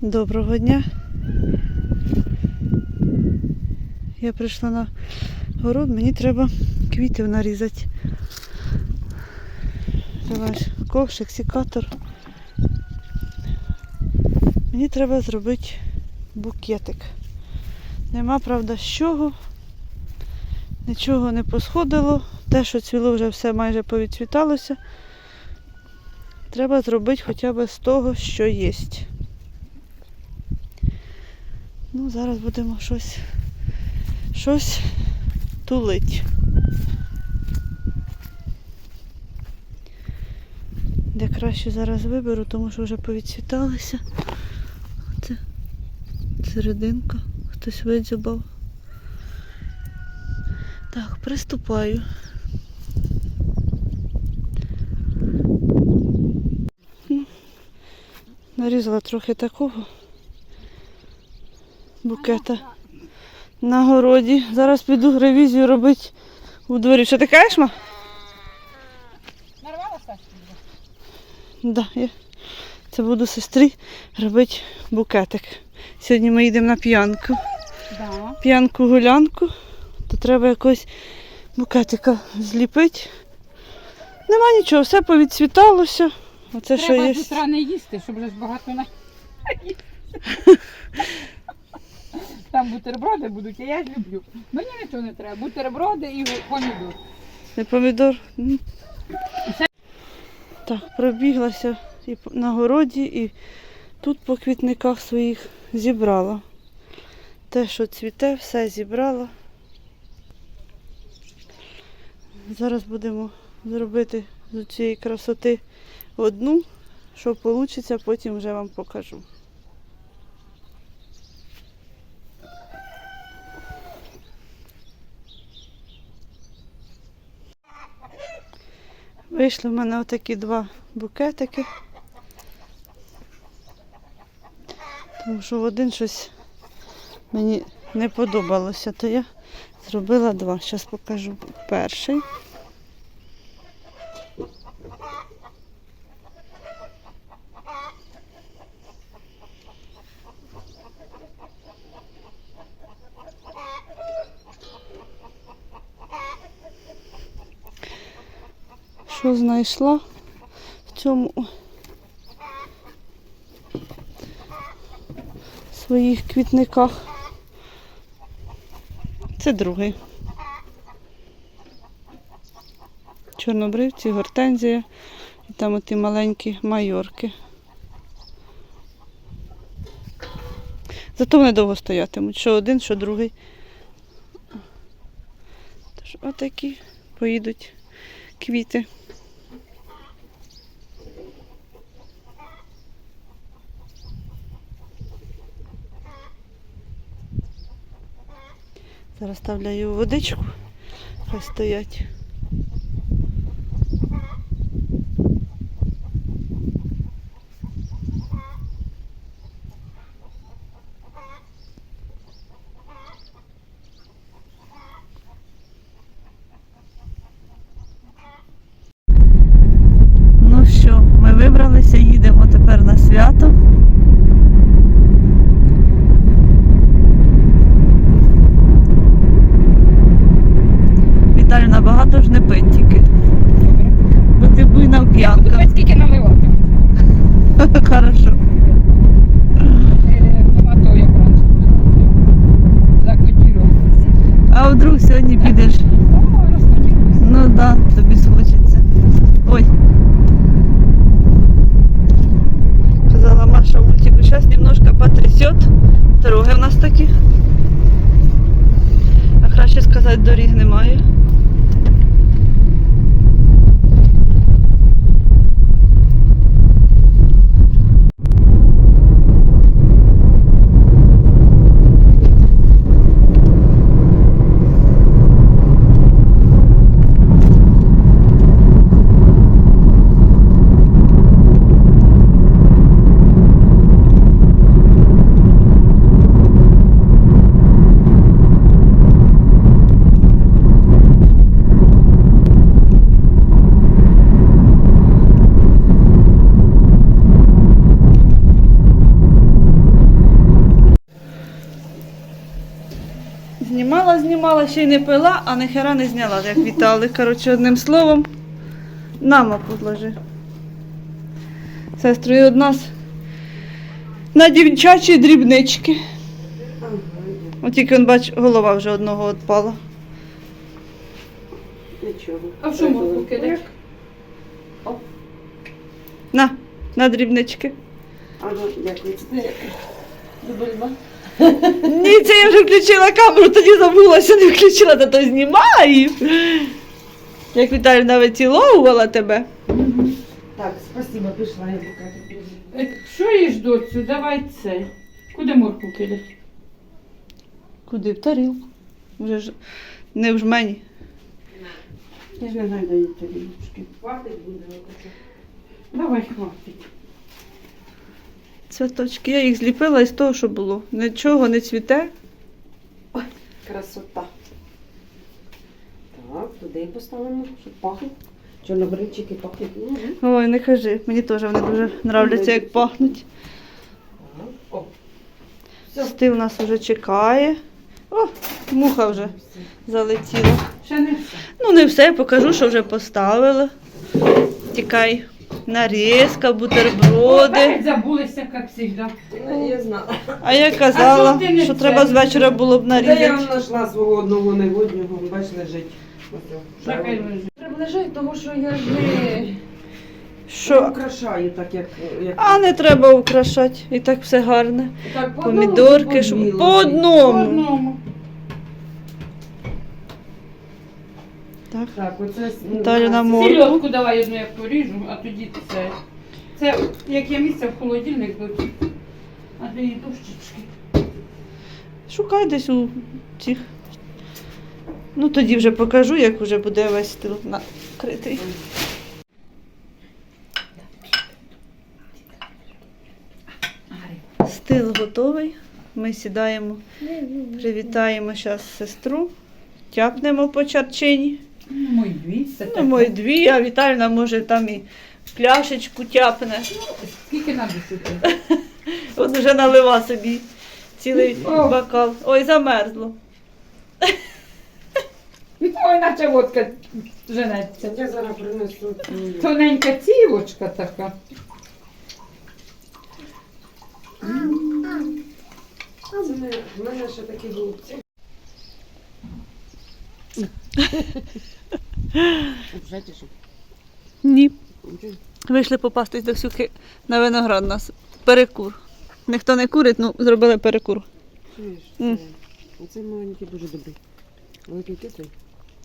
Доброго дня. Я прийшла на город, мені треба квітів нарізати. Давай, ковшик, сікатор. Мені треба зробити букетик. Нема, правда, з чого. Нічого не посходило. Те, що цвіло, вже все майже повідцвіталося. Треба зробити хоча б з того, що є. Ну, зараз будемо щось, щось тулить. Де краще зараз виберу, тому що вже повідцвіталися. Це серединка. Хтось видзюбав. Так, приступаю. Нарізала трохи такого букета на городі. Зараз піду ревізію робити у дворі. Що ти кажеш, ма? Нарвалася? Да, я це буду сестрі робити букетик. Сьогодні ми їдемо на п'янку. Да. П'янку-гулянку, то треба якось букетика зліпити. Нема нічого, все повідцвіталося. Оце що Треба є. з утра не їсти, щоб вже багато на Там бутерброди будуть, а я люблю. Мені нічого не треба. Бутерброди і помідор. Не помідор. Так, пробіглася і на городі, і тут по квітниках своїх зібрала. Те, що цвіте, все зібрала. Зараз будемо зробити з цієї красоти одну, що вийде, потім вже вам покажу. Вийшли в мене отакі два букетики. Тому що в один щось мені не подобалося, то я зробила два. Зараз покажу перший. Що знайшла в цьому своїх квітниках. Це другий. Чорнобривці, гортензія і там оті маленькі майорки. Зато вони довго стоятимуть. Що один, що другий. Тож отакі поїдуть квіти. Зараз ставляю водичку, хай стоять. Ну що, ми вибралися, їдемо тепер на свято. Віталю набагато ж не пить тільки. Бо ти буйна п'янка. Ось скільки наливати. Хорошо. Е, Нема того якраз. Закодірувалися. А вдруг сьогодні підеш? О, розкодірувалися. Ну так, да, тобі схочеться. Ой. Казала Маша мультику, сейчас немножко потрясет. Дороги в нас такі. А краще сказати, доріг немає. Встала ще й не пила, а ніхера не зняла, як вітали. Коротше, одним словом, нама подложи. Сестрою од нас на дівчачі дрібнички. От тільки он бач, голова вже одного відпала. Нічого. А в що морку кидаєш? На, на дрібнички. А ну, дякую. Дубльба. Ні, це я вже включила камеру, тоді забулася, не включила, та то знімаю. Як Віталіна виціловувала тебе. Так, спасибо, пішла я поки. Е, Що їж, доцю? Давай це. Куди морку кидати? Куди? В тарілку. Вже ж не в жмені. Я ж не знаю, тарілочки. Хватить буде. Давай, хватить. Цвяточки. Я їх зліпила із того, що було. Нічого не цвіте. Ой, Красота. Так, туди поставимо, щоб пахло. Чорнобривчики пахнуть. Ой, не кажи. Мені теж вони дуже нравляться, як пахнуть. О, Все. Стив нас вже чекає. О, муха вже залетіла. Ще не все. Ну, не все, покажу, що вже поставила. Тікай. Нарізка, бутерброди. Опять забулися, як завжди. Ну, Я знала. А я А казала, що ти не що це треба з вечора було б Та я нарізати. знайшла свого одного негоднього, бач, лежить. Ось, Так і лежить. Лежать, тому що я ж не Що? украшаю так, як... як... А не треба украшати. І так все гарне. Так, по одному Помідорки, щоб по По одному. Так. Так, оце... ну, Далі на морку. Давай одну я поріжу, а тоді це. Це як є місце в холодильник доцю. А де дощечки. Шукай десь у цих. Ну тоді вже покажу, як вже буде весь стіл накритий. Стил готовий. Ми сідаємо, привітаємо зараз сестру, тяпнемо по чарчині. Ну, мої дві, це Ну, так. мої дві, а Віталіна може там і пляшечку тяпне. Скільки надо сюди? От вже налила собі цілий О. бокал. Ой, замерзло. Ой, наче водка женеться. Я зараз принесу. Тоненька цівочка така. В мене ще такі голубці. Ні. Вийшли попастись до Ксюхи на виноград нас. Перекур. Ніхто не курить, ну зробили перекур. М. Це- маленький дуже добрий. Великий кислий.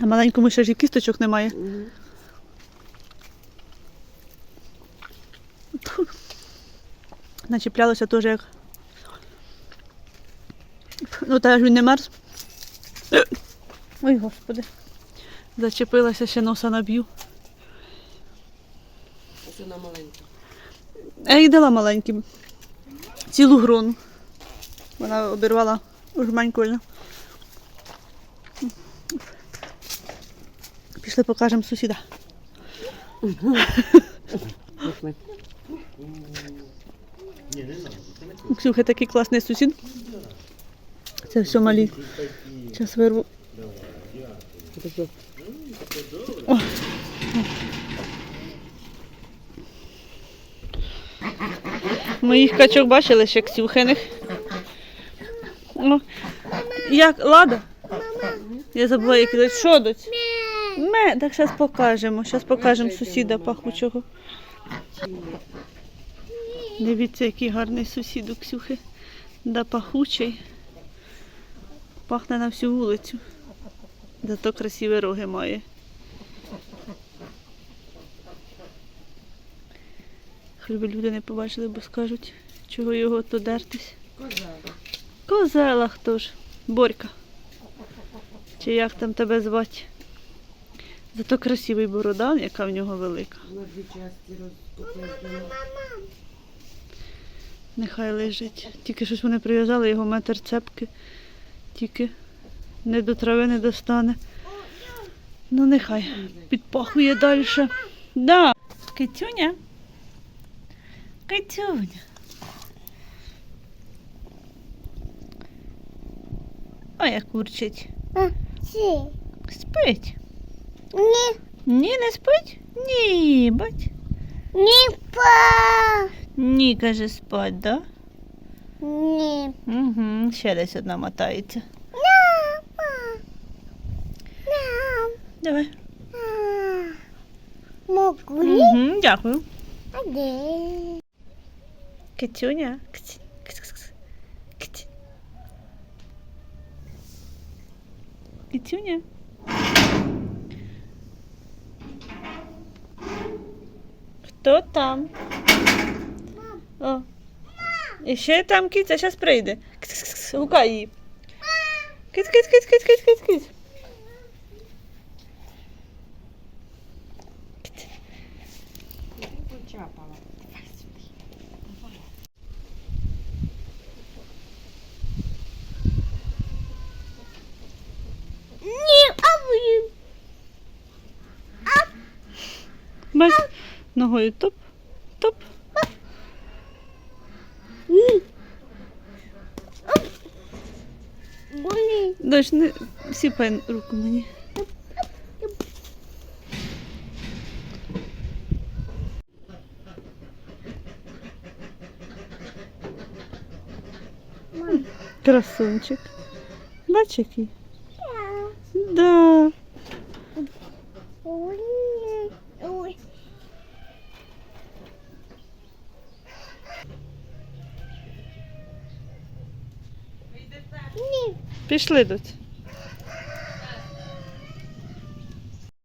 А маленькому ще ж і кісточок немає. Угу. Начіплялося теж як. Ну, теж він не мерз. Ой, господи. Зачепилася, ще носа наб'ю. Оце на маленький. Я їй дала маленьким. Цілу грону. Вона обірвала. Ольна. Пішли покажемо сусіда. У Ксюхи такий класний сусід. Це все малі. Зараз вирву. Отаке. Моїх качок бачили ще Ксюхиних. Ну, як лада? Я забула, як казати. Що доць? Ме, так зараз покажемо. Зараз покажемо сусіда пахучого. Дивіться, який гарний сусід у Ксюхи. Да пахучий. Пахне на всю вулицю. Зато красиві роги має. Хай би люди не побачили, бо скажуть, чого його то дертись. Коза. Козела хто ж? Борька. Чи як там тебе звати? Зато красивий борода, яка в нього велика. Нехай лежить. Тільки щось вони прив'язали, його метр цепки. Тільки не до трави не достане. Ну нехай підпахує далі. Да. Китюня. Китюня. Ой, як курчить. Спить. Ні. Ні, не спить? Ні, бать. Ні, па. Ні, каже, спать, да? Ні. Угу, ще десь одна мотається. Давай. Угу, дякую. Кць, кць. Кць. Китюня. Хто там? О. І ще там киця, зараз прийде. Гукай її. Киць, киць, киць, киць, киць, киць, киць. Почапала. Ні, а ви. Бач, ногою топ, топ. Дощ, не сіпай руку мені. Красунчик. Бач який? Да. Ой. Ой. Ні. Пішли доць.